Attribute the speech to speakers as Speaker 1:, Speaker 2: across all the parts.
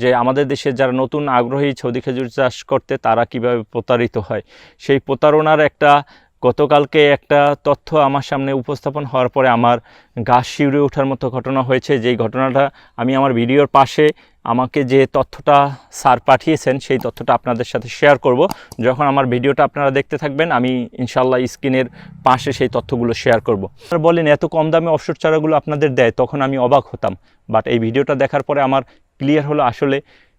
Speaker 1: যে আমাদের দেশে যারা নতুন আগ্রহী সৌদি খেজুর চাষ করতে, তারা কীভাবে প্রতারিত হয়? সেই প্রতারণার একটা গতকালকে একটা তথ্য আমার সামনে উপস্থাপন হওয়ার পরে আমার গাছ শিউরে ওঠার মতো ঘটনা হয়েছে। যেই ঘটনাটা আমি আমার ভিডিওর পাশে আমাকে যে তথ্যটা স্যার পাঠিয়েছেন, সেই তথ্যটা আপনাদের সাথে শেয়ার করব। যখন আমার ভিডিওটা আপনারা দেখতে থাকবেন, আমি ইনশাল্লাহ স্ক্রিনের পাশে সেই তথ্যগুলো শেয়ার করব। আর বলেন এত কম দামে অবসর চারাগুলো আপনাদের দেয়, তখন আমি অবাক হতাম। বাট এই ভিডিওটা দেখার পরে আমার ক্লিয়ার হলো আসলে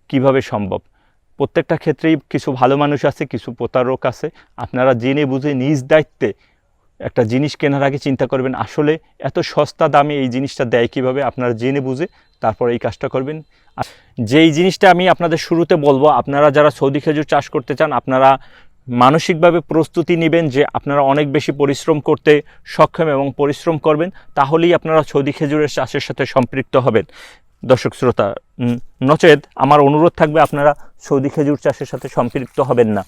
Speaker 1: কীভাবে সম্ভব। প্রত্যেকটা ক্ষেত্রেই কিছু ভালো মানুষ আছে, কিছু প্রতারক আছে। আপনারা জেনে বুঝে নিজ দায়িত্বে একটা জিনিস কেনার আগে চিন্তা করবেন, আসলে এত সস্তা দামে এই জিনিসটা দেয় কীভাবে? আপনারা জেনে বুঝে তারপর এই কাজটা করবেন। যেই জিনিসটা আমি আপনাদের শুরুতে বলব, আপনারা যারা সৌদি খেজুর চাষ করতে চান, আপনারা মানসিকভাবে প্রস্তুতি নেবেন যে আপনারা অনেক বেশি পরিশ্রম করতে সক্ষম এবং পরিশ্রম করবেন, তাহলেই আপনারা সৌদি খেজুরের চাষের সাথে সম্পৃক্ত হবেন। দর্শক শ্রোতা নচেত আমার অনুরোধ থাকবে আপনারা সৌদি খেজুর চাষের সাথে সম্পৃক্ত হবেন না।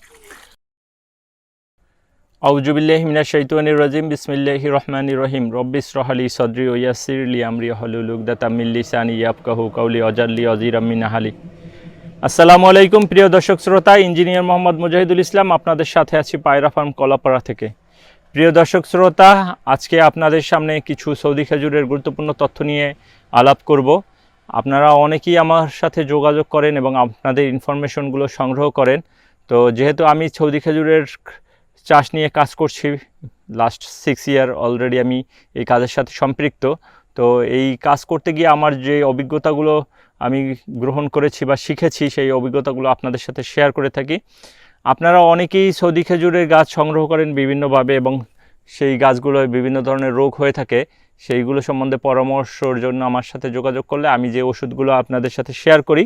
Speaker 1: আউজুবিল্লাহ মিনা শৈতানির রাজিম, বিসমিল্লাহি রহমানির রহিম। রব্বিস রহালি সদরি ওয়াসির লি আমরি হলুল উগদাতা মিন লিসানি ইয়াফকাহু কাউলি অজাল্লি অজির আমিন হালি। আসসালামু আলাইকুম প্রিয় দর্শক শ্রোতা, ইঞ্জিনিয়ার মোহাম্মদ মুজাহিদুল ইসলাম আপনাদের সাথে আছি পায়রা ফার্ম কলাপাড়া থেকে। প্রিয় দর্শক শ্রোতা, আজকে আপনাদের সামনে কিছু সৌদি খেজুরের গুরুত্বপূর্ণ তথ্য নিয়ে আলাপ করব। আপনারা অনেকেই আমার সাথে যোগাযোগ করেন এবং আপনাদের ইনফরমেশনগুলো সংগ্রহ করেন। তো যেহেতু আমি সৌদি খেজুরের চাষ নিয়ে কাজ করছি লাস্ট সিক্স ইয়ার অলরেডি আমি এই কাজের সাথে সম্পৃক্ত। তো এই কাজ করতে গিয়ে আমার যে অভিজ্ঞতাগুলো আমি গ্রহণ করেছি বা শিখেছি, সেই অভিজ্ঞতাগুলো আপনাদের সাথে শেয়ার করে থাকি। আপনারা অনেকেই সৌদি খেজুরের গাছ সংগ্রহ করেন বিভিন্নভাবে এবং সেই গাছগুলোয় বিভিন্ন ধরনের রোগ হয়ে থাকে। সেইগুলো সম্বন্ধে পরামর্শর জন্য আমার সাথে যোগাযোগ করলে আমি যে ওষুধগুলো আপনাদের সাথে শেয়ার করি,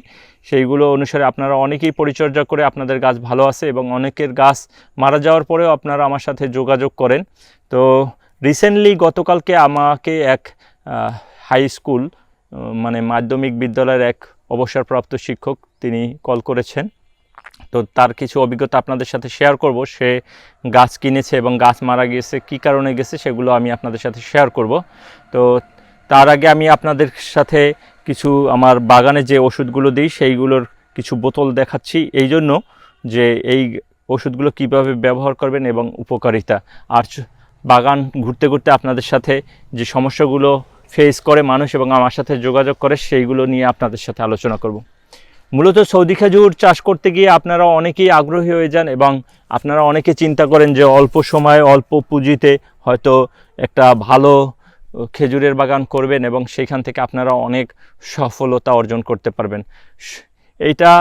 Speaker 1: সেইগুলো অনুসারে আপনারা অনেকেই পরিচর্যা করে আপনাদের গাছ ভালো আছে এবং অনেকের গাছ মারা যাওয়ার পরেও আপনারা আমার সাথে যোগাযোগ করেন। তো রিসেন্টলি গতকালকে আমাকে এক হাই স্কুল মানে মাধ্যমিক বিদ্যালয়ের এক অবসরপ্রাপ্ত শিক্ষক তিনি কল করেছেন। তো তার কিছু অভিজ্ঞতা আপনাদের সাথে শেয়ার করব। সে গাছ কিনেছে এবং গাছ মারা গিয়েছে, কী কারণে গেছে সেগুলো আমি আপনাদের সাথে শেয়ার করব। তো তার আগে আমি আপনাদের সাথে কিছু আমার বাগানে যে ওষুধগুলো দিই সেইগুলোর কিছু বোতল দেখাচ্ছি। এই জন্য যে এই ওষুধগুলো কীভাবে ব্যবহার করবেন এবং উপকারিতা। আর বাগান ঘুরতে ঘুরতে আপনাদের সাথে যে সমস্যাগুলো ফেস করে মানুষ এবং আমার সাথে যোগাযোগ করে, সেইগুলো নিয়ে আপনাদের সাথে আলোচনা করব। মূলত সৌদি খেজুর চাষ করতে গিয়ে আপনারা অনেকেই আগ্রহী হয়ে যান এবং আপনারা অনেকে চিন্তা করেন যে অল্প সময়ে, অল্প পুঁজিতে হয়তো একটা ভালো খেজুরের বাগান করবেন এবং সেইখান থেকে আপনারা অনেক সফলতা অর্জন করতে পারবেন। এইটা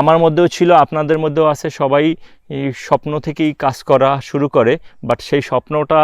Speaker 1: আমার মধ্যেও ছিল, আপনাদের মধ্যেও আছে। সবাই স্বপ্ন থেকেই কাজ করা শুরু করে, বাট সেই স্বপ্নটা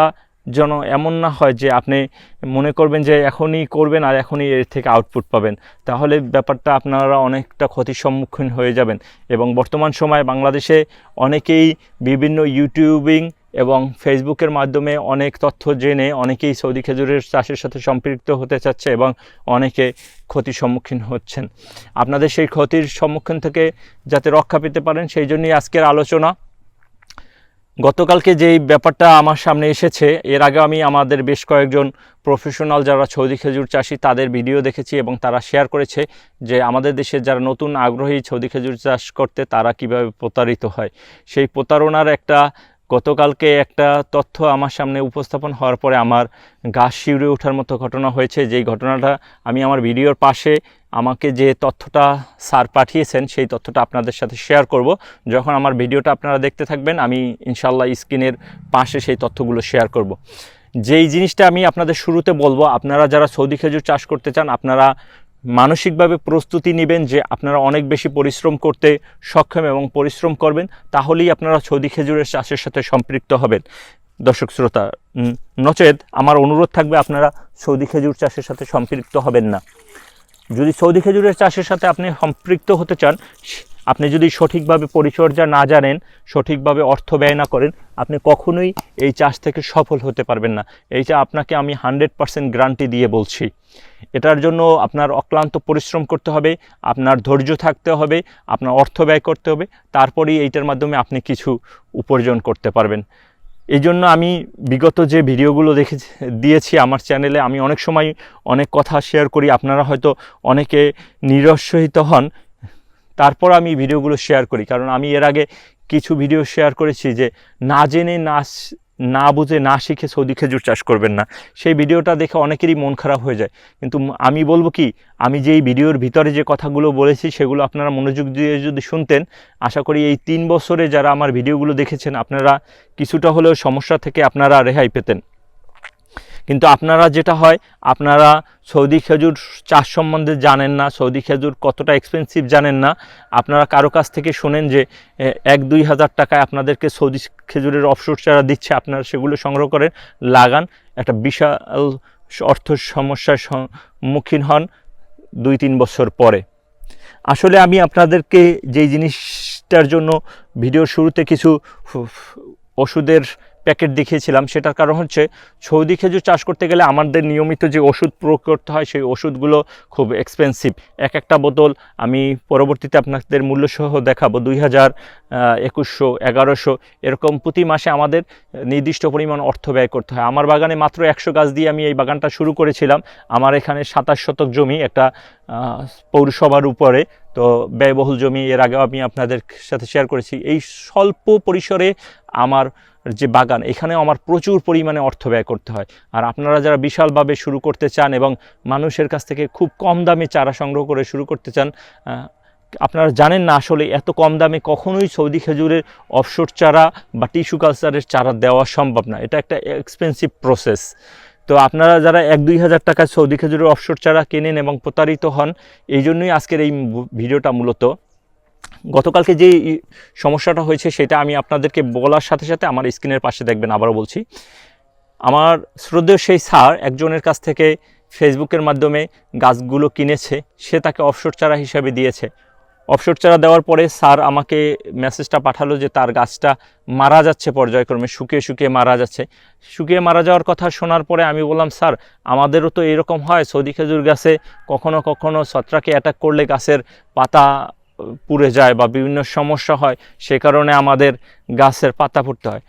Speaker 1: যেন এমন না হয় যে আপনি মনে করবেন যে এখনই করবেন আর এখনই এর থেকে আউটপুট পাবেন। তাহলে ব্যাপারটা আপনারা অনেকটা ক্ষতির সম্মুখীন হয়ে যাবেন। এবং বর্তমান সময়ে বাংলাদেশে অনেকেই বিভিন্ন ইউটিউবিং এবং ফেসবুকের মাধ্যমে অনেক তথ্য জেনে অনেকেই সৌদি খেজুরের চাষের সাথে সম্পৃক্ত হতে চাচ্ছে এবং অনেকে ক্ষতির সম্মুখীন হচ্ছেন। আপনাদের সেই ক্ষতির সম্মুখীন থেকে যাতে রক্ষা পেতে পারেন, সেই জন্যই আজকের আলোচনা। গতকালকে যেই ব্যাপারটা আমার সামনে এসেছে, এর আগে আমি আমাদের বেশ কয়েকজন প্রফেশনাল যারা সৌদি খেজুর চাষি, তাদের ভিডিও দেখেছি এবং তারা শেয়ার করেছে যে আমাদের দেশে যারা নতুন আগ্রহী সৌদি খেজুর চাষ করতে তারা কীভাবে প্রতারিত হয়। সেই প্রতারণার একটা গতকালকে একটা তথ্য আমার সামনে উপস্থাপন হওয়ার পরে আমার গাছ শিউরে ওঠার মতো ঘটনা হয়েছে। যেই ঘটনাটা আমি আমার ভিডিওর পাশে আমাকে যে তথ্যটা স্যার পাঠিয়েছেন, সেই তথ্যটা আপনাদের সাথে শেয়ার করব। যখন আমার ভিডিওটা আপনারা দেখতে থাকবেন, আমি ইনশাল্লাহ স্ক্রিনের পাশে সেই তথ্যগুলো শেয়ার করব। যেই জিনিসটা আমি আপনাদের শুরুতে বলব, আপনারা যারা সৌদি খেজুর চাষ করতে চান, আপনারা মানসিকভাবে প্রস্তুতি নেবেন যে আপনারা অনেক বেশি পরিশ্রম করতে সক্ষম এবং পরিশ্রম করবেন, তাহলেই আপনারা সৌদি খেজুরের চাষের সাথে সম্পৃক্ত হবেন। দর্শক শ্রোতা নচেত, আমার অনুরোধ থাকবে আপনারা সৌদি খেজুর চাষের সাথে সম্পৃক্ত হবেন না। যদি সৌদি খেজুরের চাষের সাথে আপনি সম্পৃক্ত হতে চান, আপনি যদি সঠিকভাবে পরিচর্যা না জানেন, সঠিকভাবে অর্থ ব্যয় না করেন, আপনি কখনোই এই চাষ থেকে সফল হতে পারবেন না। এইটা আপনাকে আমি হানড্রেড পারসেন্ট গ্যারান্টি দিয়ে বলছি, এটার জন্য আপনার অক্লান্ত পরিশ্রম করতে হবে, আপনার ধৈর্য থাকতে হবে, আপনার অর্থ ব্যয় করতে হবে, তারপরেই এইটার মাধ্যমে আপনি কিছু উপার্জন করতে পারবেন। এই জন্য আমি বিগত যে ভিডিওগুলো দেখে দিয়েছি আমার চ্যানেলে, আমি অনেক সময় অনেক কথা শেয়ার করি। আপনারা হয়তো অনেকে নিরস্বহিত হন। তারপর আমি ভিডিওগুলো শেয়ার করি। কারণ আমি এর আগে কিছু ভিডিও শেয়ার করেছি যে, না জেনে না না বুঝে, না শিখে সৌদি খেজুর চাষ করবেন না। সেই ভিডিওটা দেখে অনেকেরই মন খারাপ হয়ে যায়। কিন্তু আমি বলব কি, আমি যেই ভিডিওর ভিতরে যে কথাগুলো বলেছি, সেগুলো আপনারা মনোযোগ দিয়ে যদি শুনতেন, আশা করি এই তিন বছরে যারা আমার ভিডিওগুলো দেখেছেন, আপনারা কিছুটা হলেও সমস্যা থেকে আপনারা রেহাই পেতেন। কিন্তু আপনারা যেটা হয়, আপনারা সৌদি খেজুর চাষ সম্বন্ধে জানেন না, সৌদি খেজুর কতটা এক্সপেন্সিভ জানেন না, আপনারা কারও কাছ থেকে শোনেন যে এক দুই হাজার টাকায় আপনাদেরকে সৌদি খেজুরের অফসোর চারা দিচ্ছে, আপনারা সেগুলো সংগ্রহ করেন, লাগান, একটা বিশাল অর্থ সমস্যার সম্মুখীন হন দুই তিন বছর পরে। আসলে আমি আপনাদেরকে যেই জিনিসটার জন্য ভিডিওর শুরুতে কিছু ওষুধের প্যাকেট দেখিয়েছিলাম, সেটার কারণ হচ্ছে সৌদি খেজুর চাষ করতে গেলে আমাদের নিয়মিত যে ওষুধ প্রয়োগ করতে হয়, সেই ওষুধগুলো খুব এক্সপেন্সিভ এক একটা বোতল আমি পরবর্তীতে আপনাদের মূল্যসহ দেখাবো। দুই হাজার একুশশো, এগারোশো, এরকম প্রতি মাসে আমাদের নির্দিষ্ট পরিমাণ অর্থ ব্যয় করতে হয়। আমার বাগানে মাত্র একশো গাছ দিয়ে আমি এই বাগানটা শুরু করেছিলাম। আমার এখানে সাতাশ শতক জমি একটা পৌরসভার উপরে। তো ব্যয়বহুল জমি এর আগেও আমি আপনাদের সাথে শেয়ার করেছি। এই স্বল্প পরিসরে আমার যে বাগান, এখানেও আমার প্রচুর পরিমাণে অর্থ ব্যয় করতে হয়। আর আপনারা যারা বিশালভাবে শুরু করতে চান এবং মানুষের কাছ থেকে খুব কম দামে চারা সংগ্রহ করে শুরু করতে চান আপনারা জানেন না আসলে এত কম দামে কখনোই সৌদি খেজুরের অফশোর চারা বা টিস্যু কালচারের চারা দেওয়া সম্ভব না। এটা একটা এক্সপেন্সিভ প্রসেস তো আপনারা যারা এক দুই হাজার টাকা সৌদি খেজুরের অফশোর চারা কেনেন এবং প্রতারিত হন, এই জন্যই আজকের এই ভিডিওটা মূলত। গতকালকে যে সমস্যাটা হয়েছে সেটা আমি আপনাদেরকে বলার সাথে সাথে আমার স্ক্রিনের পাশে দেখবেন, আবারও বলছি। আমার শ্রদ্ধেয় সেই স্যার একজনের কাছ থেকে ফেসবুকের মাধ্যমে গাছগুলো কিনেছে, সে তাকে অফশোর চারা হিসাবে দিয়েছে। অফশোর চারা দেওয়ার পরে স্যার আমাকে মেসেজটা পাঠালো যে তার গাছটা মারা যাচ্ছে, পর্যায়ক্রমে শুকিয়ে শুকিয়ে মারা যাচ্ছে। শুকিয়ে মারা যাওয়ার কথা শোনার পরে আমি বললাম, স্যার, আমাদেরও তো এরকম হয়, সৌদি খেজুর গাছে কখনো কখনো ছত্রাকে অ্যাটাক করলে গাছের পাতা পুড়ে যায় বা বিভিন্ন সমস্যা হয়, সে কারণে আমাদের গাছের পাতা পুড়তে হয়।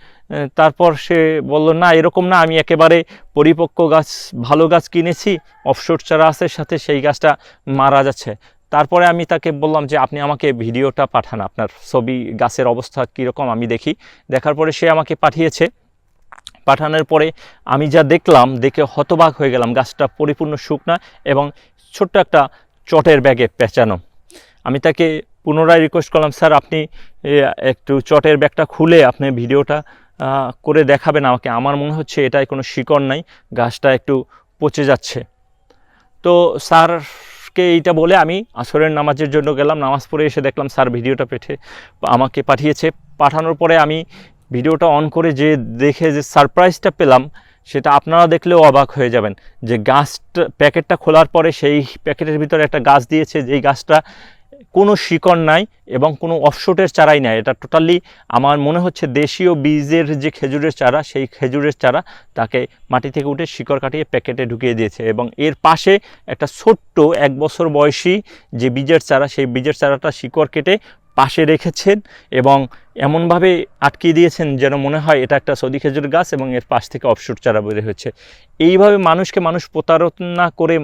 Speaker 1: তারপর সে বলল, না, এরকম না, আমি একেবারে পরিপক্ক গাছ, ভালো গাছ কিনেছি অফশোর চারা আছে, সাথে সেই গাছটা মারা যাচ্ছে। তারপরে আমি তাকে বললাম যে, আপনি আমাকে ভিডিওটা পাঠান, আপনার ছবি, গাছের অবস্থা কীরকম আমি দেখি। দেখার পরে সে আমাকে পাঠিয়েছে। পাঠানোর পরে আমি যা দেখলাম, দেখে হতবাক হয়ে গেলাম, গাছটা পরিপূর্ণ শুকনা এবং ছোট্ট একটা চটের ব্যাগে পেঁচানো। আমি তাকে পুনরায় রিকোয়েস্ট করলাম, স্যার, আপনি একটু চটের ব্যাগটা খুলে আপনি ভিডিওটা করে দেখাবেন আমাকে। আমার মনে হচ্ছে এটায় কোনো শিকড় নাই, গাছটা একটু পচে যাচ্ছে। তো স্যারকে এইটা বলে আমি আসরের নামাজের জন্য গেলাম। নামাজ পড়ে এসে দেখলাম স্যার ভিডিওটা পেঠে আমাকে পাঠিয়েছে। পাঠানোর পরে আমি ভিডিওটা অন করে যে দেখে যে সারপ্রাইজটা পেলাম, সেটা আপনারা দেখলেও অবাক হয়ে যাবেন। যে গাছটা, প্যাকেটটা খোলার পরে সেই প্যাকেটের ভিতরে একটা গাছ দিয়েছে। যেই গাছটা কোনো শিকড় নাই এবং কোনো অফশোটের চারাই নাই। এটা টোটালি আমার মনে হচ্ছে দেশীয় বীজের যে খেজুরের চারা, সেই খেজুরের চারা তাকে মাটি থেকে উঠে শিকড় কাটিয়ে প্যাকেটে ঢুকিয়ে দিয়েছে এবং এর পাশে একটা ছোট্ট এক বছর বয়সী যে বীজের চারা, সেই বীজের চারাটা শিকড় কেটে পাশে রেখেছেন এবং এমনভাবে আটকিয়ে দিয়েছেন যেন মনে হয় এটা একটা সৌদি খেজুর গাছ এবং এর পাশ থেকে অফশুট চারা বের হয়েছে। এইভাবে মানুষকে মানুষ প্রতারণা করে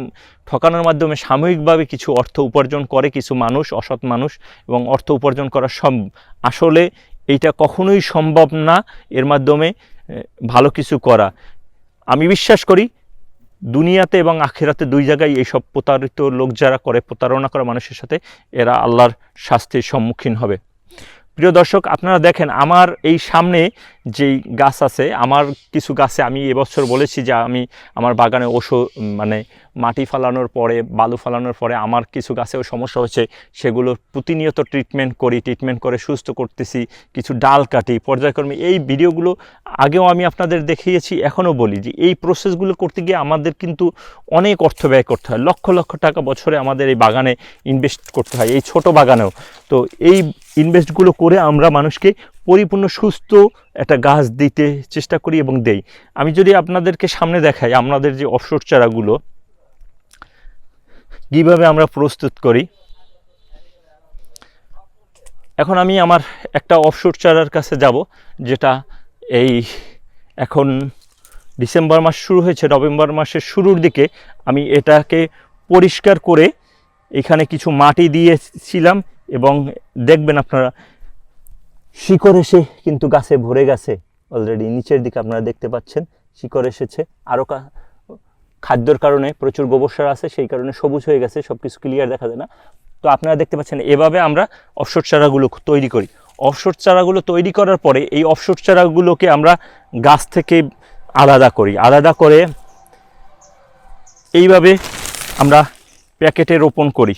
Speaker 1: ঠকানোর মাধ্যমে সাময়িকভাবে কিছু অর্থ উপার্জন করে, কিছু মানুষ, অসৎ মানুষ এবং অর্থ উপার্জন করা সম্ভব। আসলে এইটা কখনোই সম্ভব না, এর মাধ্যমে ভালো কিছু করা। আমি বিশ্বাস করি দুনিয়াতে এবং আখেরাতে দুই জায়গায় এইসব প্রতারিত লোক যারা করে, প্রতারণা করা মানুষের সাথে, এরা আল্লাহর শাস্তির সম্মুখীন হবে। প্রিয় দর্শক, আপনারা দেখেন আমার এই সামনে যেই গাছ আছে, আমার কিছু গাছে আমি এবছর বলেছি যে আমি আমার বাগানে ওষুধ মানে মাটি ফালানোর পরে, বালু ফালানোর পরে আমার কিছু গাছেও সমস্যা হচ্ছে সেগুলো প্রতিনিয়ত ট্রিটমেন্ট করি ট্রিটমেন্ট করে সুস্থ করতেছি, কিছু ডাল কাটি, পর্যায়ক্রমে এই ভিডিওগুলো আগেও আমি আপনাদের দেখিয়েছি, এখনও বলি যে এই প্রসেসগুলো করতে গিয়ে আমাদের কিন্তু অনেক অর্থ ব্যয় করতে হয়, লক্ষ লক্ষ টাকা বছরে আমাদের এই বাগানে ইনভেস্ট করতে হয়, এই ছোট বাগানেও। তো এই ইনভেস্টগুলো করে আমরা মানুষকে পরিপূর্ণ, সুস্থ একটা গাছ দিতে চেষ্টা করি এবং দেই। আমি যদি আপনাদেরকে সামনে দেখাই, আমাদের যে অফশোর চারাগুলো, কীভাবে আমরা প্রস্তুত করি। এখন আমি আমার একটা অফশোর চারার কাছে যাব, যেটা এই এখন ডিসেম্বর মাস শুরু হয়েছে, নভেম্বর মাসের শুরুর দিকে আমি এটাকে পরিষ্কার করে এখানে কিছু মাটি দিয়েছিলাম এবং দেখবেন আপনারা শিকড় এসে কিন্তু গাছে ভরে গেছে। অলরেডি নিচের দিকে আপনারা দেখতে পাচ্ছেন, শিকড় এসেছে। আরও খাদ্যর কারণে প্রচুর গোবর সার আছে, সেই কারণে সবুজ হয়ে গেছে সব কিছু ক্লিয়ার দেখা যায় না। তো আপনারা দেখতে পাচ্ছেন, এভাবে আমরা অফশোর চারাগুলো তৈরি করি। অফশোর চারাগুলো তৈরি করার পরে এই অফশোর চারাগুলোকে আমরা গাছ থেকে আলাদা করি। আলাদা করে এইভাবে আমরা প্যাকেটে রোপণ করি।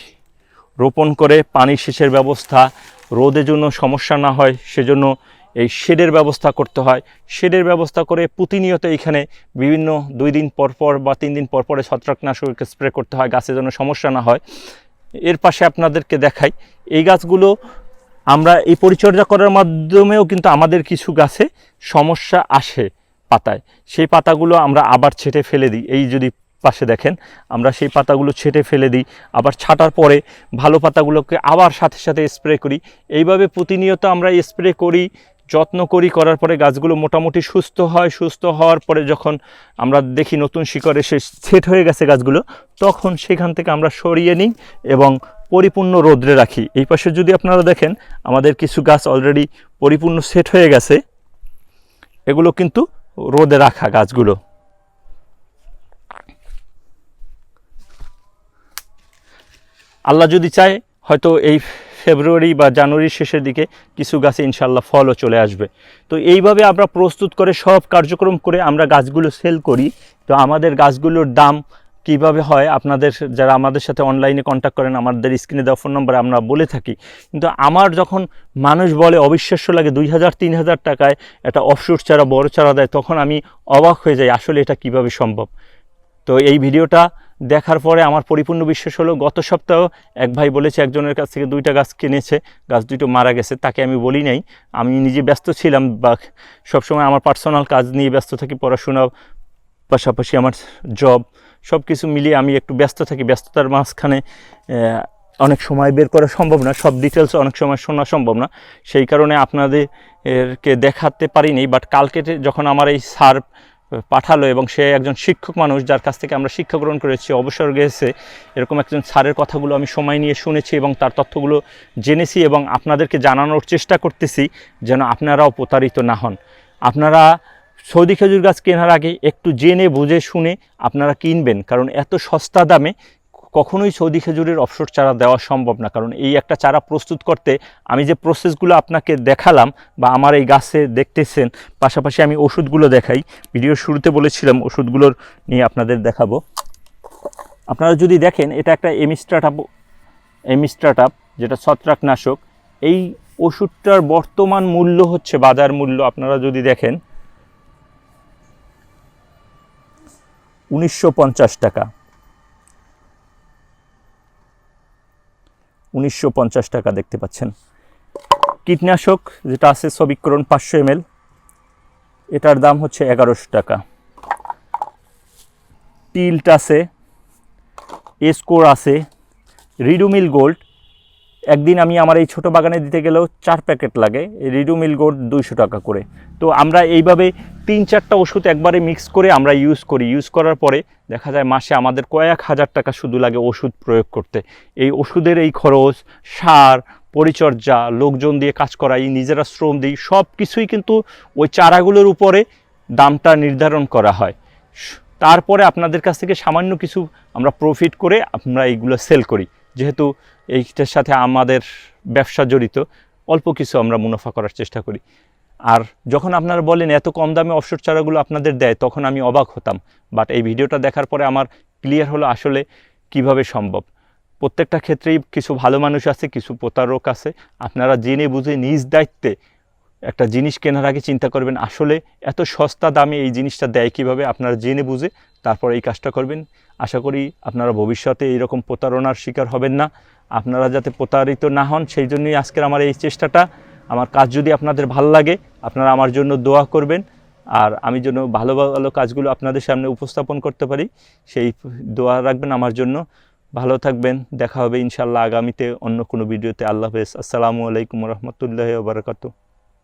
Speaker 1: রোপণ করে পানি সেচের ব্যবস্থা রোদের জন্য সমস্যা না হয়, সেজন্য এই শেডের ব্যবস্থা করতে হয়। শেডের ব্যবস্থা করে প্রতিনিয়ত এইখানে বিভিন্ন দুই দিন পর পর বা তিন দিন পর পরে ছত্রাকনাশক স্প্রে করতে হয় গাছের জন্য সমস্যা না হয়। এর পাশে আপনাদেরকে দেখাই, এই গাছগুলো আমরা এই পরিচর্যা করার মাধ্যমেও কিন্তু আমাদের কিছু গাছে সমস্যা আসে পাতায়। সেই পাতাগুলো আমরা আবার ছেটে ফেলে দিই। এই যদি পাশে দেখেন, আমরা সেই পাতাগুলো ছেটে ফেলে দিই। আবার ছাটার পরে ভালো পাতাগুলোকে আবার সাথে সাথে স্প্রে করি। এইভাবে প্রতিনিয়ত আমরা স্প্রে করি, যত্ন করি, করার পরে গাছগুলো মোটামুটি সুস্থ হয়। সুস্থ হওয়ার পরে যখন আমরা দেখি নতুন শিকড় এসে সেট হয়ে গেছে গাছগুলো, তখন সেখান থেকে আমরা সরিয়ে নিই এবং পরিপূর্ণ রোদ্রে রাখি। এই পাশে যদি আপনারা দেখেন, আমাদের কিছু গাছ অলরেডি পরিপূর্ণ সেট হয়ে গেছে। এগুলো কিন্তু রোদে রাখা গাছগুলো। আল্লাহ যদি চায়, হয়তো এই ফেব্রুয়ারি বা জানুয়ারির শেষের দিকে কিছু গাছে ইনশাল্লাহ ফলও চলে আসবে। তো এইভাবে আমরা প্রস্তুত করে সব কার্যক্রম করে আমরা গাছগুলো সেল করি। তো আমাদের গাছগুলোর দাম কীভাবে হয়, আপনাদের যারা আমাদের সাথে অনলাইনে কন্ট্যাক্ট করেন, আমাদের স্ক্রিনে দেওয়া ফোন নম্বরে আমরা বলে থাকি। কিন্তু আমার যখন মানুষ বলে অবিশ্বাস্য লাগে দুই হাজার, তিন হাজার টাকায় একটা অফশুট চারা, বড় চারা দেয়, তখন আমি অবাক হয়ে যাই আসলে এটা কীভাবে সম্ভব। তো এই ভিডিওটা দেখার পরে আমার পরিপূর্ণ বিশ্বাস হলো, গত সপ্তাহ এক ভাই বলেছে, একজনের কাছ থেকে দুইটা গাছ কিনেছে, গাছ দুটো মারা গেছে, তাকে আমি বলি নাই। আমি নিজে ব্যস্ত ছিলাম, বা সবসময় আমার পার্সোনাল কাজ নিয়ে ব্যস্ত থাকি, পড়াশোনা, পাশাপাশি আমার জব সব কিছু মিলিয়ে আমি একটু ব্যস্ত থাকি। ব্যস্ততার মাঝখানে অনেক সময় বের করা সম্ভব না, সব ডিটেলস অনেক সময় শোনা সম্ভব না। সেই কারণে আপনাদেরকে দেখাতে পারিনি বাট কালকে যখন আমার এই সার পাঠালো এবং সে একজন শিক্ষক মানুষ যার কাছ থেকে আমরা শিক্ষা গ্রহণ করেছি, অবসর গেছে। এরকম একজন স্যারের কথাগুলো আমি সময় নিয়ে শুনেছি এবং তার তথ্যগুলো জেনেছি এবং আপনাদেরকে জানানোর চেষ্টা করতেছি যেন আপনারাও প্রতারিত না হন। আপনারা সৌদি খেজুর গাছ কেনার আগে একটু জেনে, বুঝে, শুনে আপনারা কিনবেন, কারণ এত সস্তা দামে কখনোই সৌদি খেজুরের অবসর চারা দেওয়া সম্ভব না। কারণ এই একটা চারা প্রস্তুত করতে আমি যে প্রসেসগুলো আপনাকে দেখালাম বা আমার এই গাছে দেখতেছেন, পাশাপাশি আমি ওষুধগুলো দেখাই। ভিডিওর শুরুতে বলেছিলাম ওষুধগুলোর নিয়ে আপনাদের দেখাবো। আপনারা যদি দেখেন, এটা একটা এমিস্ট্রাটাপ এমিস্ট্রাটাপ যেটা ছত্রাকনাশক। এই ওষুধটার বর্তমান মূল্য হচ্ছে, বাজার মূল্য আপনারা যদি দেখেন, উনিশশো পঞ্চাশ টাকা। উনিশশো পঞ্চাশ টাকা দেখতে পাচ্ছেন। কীটনাশক যেটা আছে সবিকরণ পাঁচশো এম এটার দাম হচ্ছে এগারোশো টাকা। টিল্ট আছে, এসকোর আছে, রিডুমিল গোল্ড একদিন আমি আমার এই ছোট বাগানে দিতে গেলেও চার প্যাকেট লাগে, এই রিডুমিল গোল্ড দুইশো টাকা করে। তো আমরা এইভাবে তিন চারটা ওষুধ একবারে মিক্স করে আমরা ইউজ করি। ইউজ করার পরে দেখা যায় মাসে আমাদের কয়েক হাজার টাকা শুধু লাগে ওষুধ প্রয়োগ করতে। এই ওষুধের এই খরচ, সার, পরিচর্যা, লোকজন দিয়ে কাজ করা, এই নিজেরা শ্রম দিই সব কিছুই কিন্তু ওই চারাগুলোর উপরে দামটা নির্ধারণ করা হয়। তারপরে আপনাদের কাছ থেকে সামান্য কিছু আমরা প্রফিট করে আমরা এইগুলো সেল করি। যেহেতু এইটার সাথে আমাদের ব্যবসা জড়িত, অল্প কিছু আমরা মুনাফা করার চেষ্টা করি। আর যখন আপনারা বলেন এত কম দামে অবসর চারাগুলো আপনাদের দেয়, তখন আমি অবাক হতাম। বাট এই ভিডিওটা দেখার পরে আমার ক্লিয়ার হলো আসলে কীভাবে সম্ভব। প্রত্যেকটা ক্ষেত্রেই কিছু ভালো মানুষ আছে, কিছু প্রতারক আছে। আপনারা জেনে বুঝে নিজ দায়িত্বে একটা জিনিস কেনার আগে চিন্তা করবেন, আসলে এত সস্তা দামে এই জিনিসটা দেয় কীভাবে? আপনারা জেনে বুঝে তারপর এই কাজটা করবেন। আশা করি আপনারা ভবিষ্যতে এইরকম প্রতারণার শিকার হবেন না। আপনারা যাতে প্রতারিত না হন, সেই জন্যই আজকের আমার এই চেষ্টাটা। আমার কাজ যদি আপনাদের ভালো লাগে, আপনারা আমার জন্য দোয়া করবেন। আর আমি যেন ভালো ভালো কাজগুলো আপনাদের সামনে উপস্থাপন করতে পারি, সেই দোয়া রাখবেন আমার জন্য। ভালো থাকবেন, দেখা হবে ইনশাল্লাহ আগামীতে অন্য কোনো ভিডিওতে। আল্লাহ হাফেজ। আসসালামু আলাইকুম রহমতুল্লাহ বারকাতু